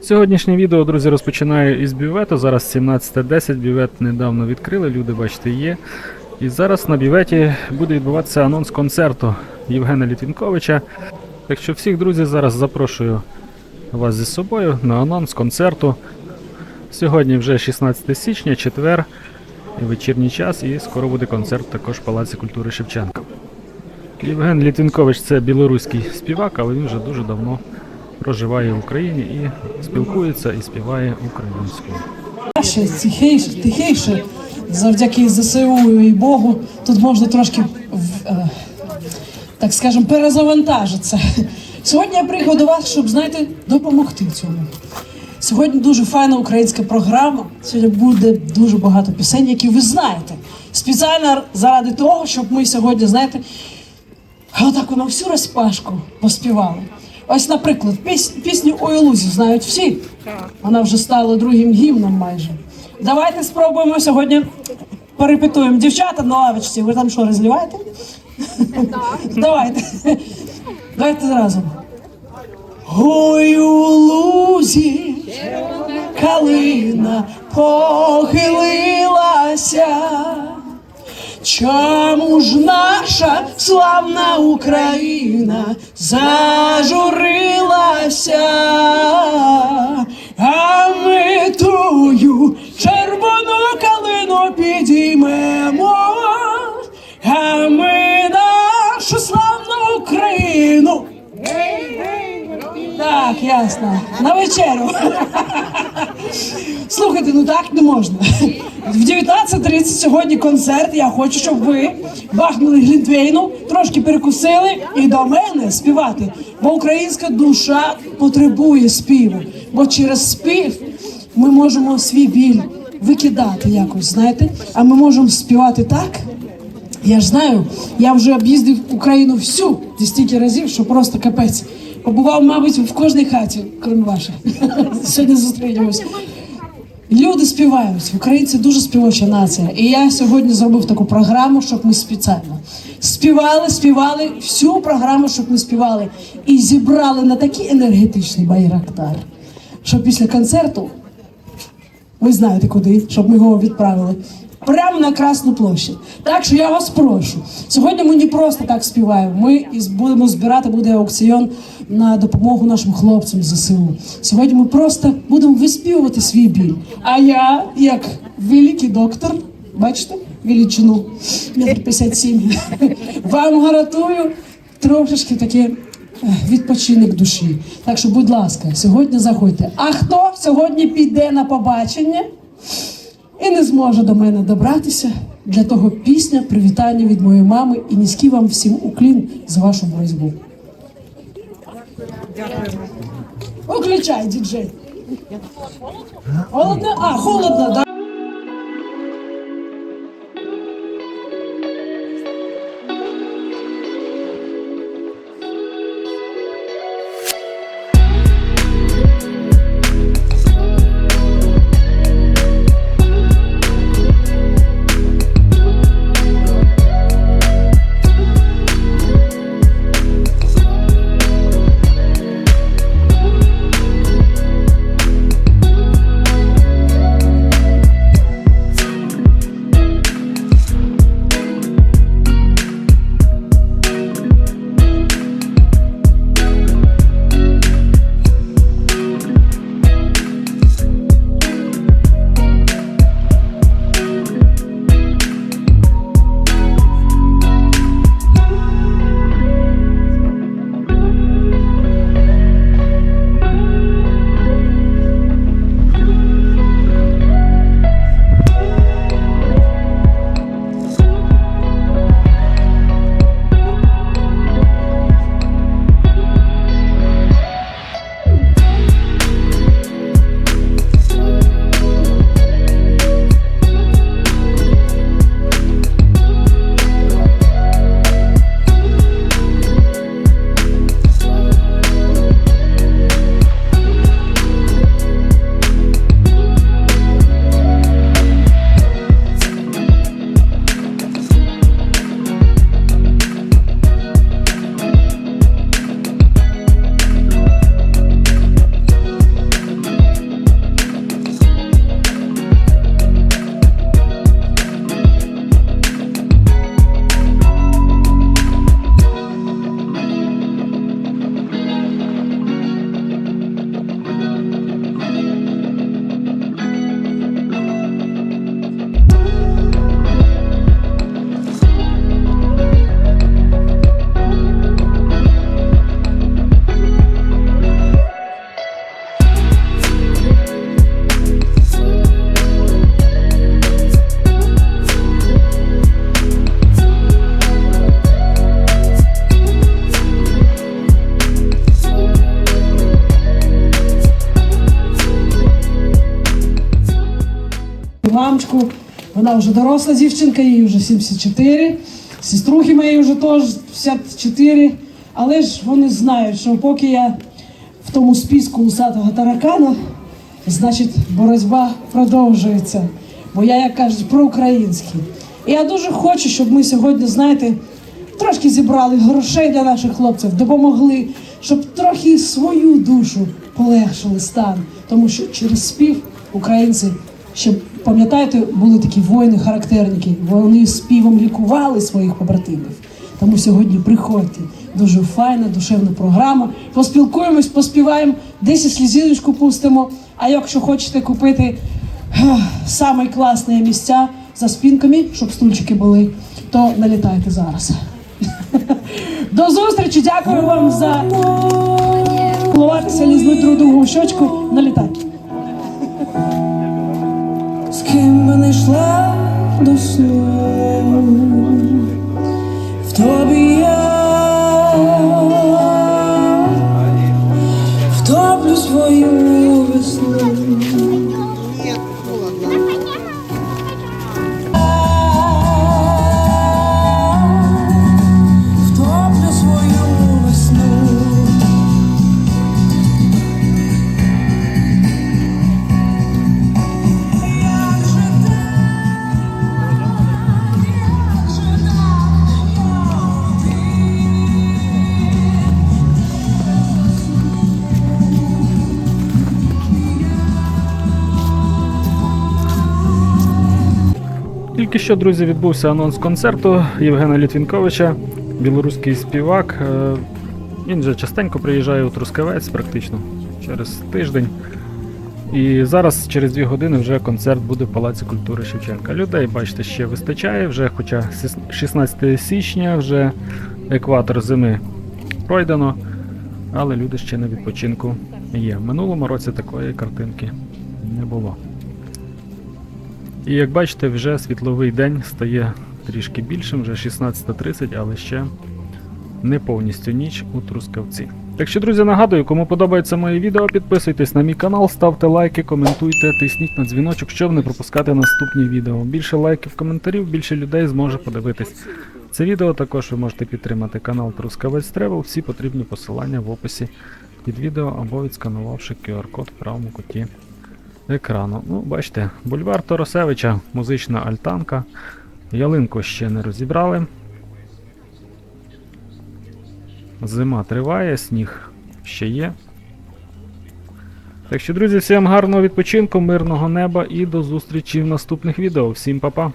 Сьогоднішнє відео, друзі, розпочинаю із бювету. Зараз 17.10, бювет недавно відкрили, люди, бачите, є. І зараз на бюветі буде відбуватися анонс концерту Євгена Літвінковича. Так що всіх друзі зараз запрошую вас зі собою на анонс концерту. Сьогодні вже 16 січня, четвер, вечірній час, і скоро буде концерт також в Палаці культури Шевченка. Євген Літвінкович це білоруський співак, але він вже дуже давно проживає в Україні і спілкується і співає українською. Тихіше, тихіше. Завдяки ЗСУ і Богу тут можна трошки, е, так скажемо, перезавантажитися. Сьогодні я приїхав до вас, щоб, знаєте, допомогти цьому. Сьогодні дуже файна українська програма. Сьогодні буде дуже багато пісень, які ви знаєте. Спеціально заради того, щоб ми сьогодні, знаєте, отак на всю розпашку поспівали. Ось, наприклад, піс- пісню «Ой, Лузі» знають всі. Вона вже стала другим гімном майже. Давайте спробуємо сьогодні перепитуємо. Дівчата на лавочці, ви там що, розливаєте? Давайте. Давайте разом. Ой, у лузі калина похилилася. Чому ж наша славна Україна зажурилася, а ми тую червону калину підіймемо, а ми Так, ясно. На вечерю. Слухайте, ну так не можна. В 19.30 сьогодні концерт. Я хочу, щоб ви бахнули глінтвейну, трошки перекусили і до мене співати. Бо українська душа потребує співу. Бо через спів ми можемо свій біль викидати якось, знаєте? А ми можемо співати так. Я ж знаю, я вже об'їздив Україну всю стільки разів, що просто капець. Побував, мабуть, в кожній хаті, крім ваших. Сьогодні зустрінемось. Люди співають, українці дуже співоча нація. І я сьогодні зробив таку програму, щоб ми спеціально співали, співали всю програму, щоб ми співали. І зібрали на такий енергетичний байрактар, що після концерту ви знаєте куди, щоб ми його відправили. Прямо на Красну площадь. Так що я вас прошу. Сьогодні ми не просто так співаємо. Ми будемо збирати, буде аукціон на допомогу нашим хлопцям ЗСУ. Сьогодні ми просто будемо виспівувати свій біль. А я, як великий доктор, бачите, величину, метр 57, вам гарантую трошечки таке відпочинок душі. Так що, будь ласка, сьогодні заходьте. А хто сьогодні піде на побачення і не зможе до мене добратися? Для того пісня привітання від моєї мами і низький вам всім уклін за вашу боротьбу. Виключай, діджей. Холодно? А, холодно, да. Вона вже доросла дівчинка, їй вже 74. Сеструхи мої вже теж 54. Але ж вони знають, що поки я в тому списку усатого таракана, значить боротьба продовжується. Бо я, як кажуть, проукраїнський. І я дуже хочу, щоб ми сьогодні, знаєте, трошки зібрали грошей для наших хлопців, допомогли, щоб трохи свою душу полегшили стан. Тому що через спів українці ще пам'ятаєте, були такі воїни-характерники. Вони співом лікували своїх побратимів. Тому сьогодні приходьте. Дуже файна, душевна програма. Поспілкуємось, поспіваємо, десь слізіночку пустимо. А якщо хочете купити ех, самі класні місця за спінками, щоб стульчики були, то налітайте зараз. До зустрічі, дякую вам за лізнуть в щочку. Налітайте. Ким би не йшла до сну, в тобі я втоплю свою Тільки що, друзі, відбувся анонс концерту Євгена Літвінковича, білоруський співак. Е, Він вже частенько приїжджає у Трускавець, практично через тиждень. І зараз, через дві години, вже концерт буде в Палаці культури Шевченка. Людей, бачите, ще вистачає, вже хоча 16 січня, вже екватор зими пройдено, але люди ще на відпочинку є. В минулому році такої картинки не було. І як бачите, вже світловий день стає трішки більшим, вже 16.30, але ще не повністю ніч у Трускавці. Так що, друзі, нагадую, кому подобається моє відео, підписуйтесь на мій канал, ставте лайки, коментуйте, тисніть на дзвіночок, щоб не пропускати наступні відео. Більше лайків, коментарів, більше людей зможе подивитись. Це відео також ви можете підтримати канал Трускавець Тревел, всі потрібні посилання в описі під відео або відсканувавши QR-код в правому куті екрану. Ну, бачите, бульвар Торосевича, музична альтанка. Ялинку ще не розібрали. Зима триває, сніг ще є. Так що, друзі, всім гарного відпочинку, мирного неба і до зустрічі в наступних відео. Всім па-па!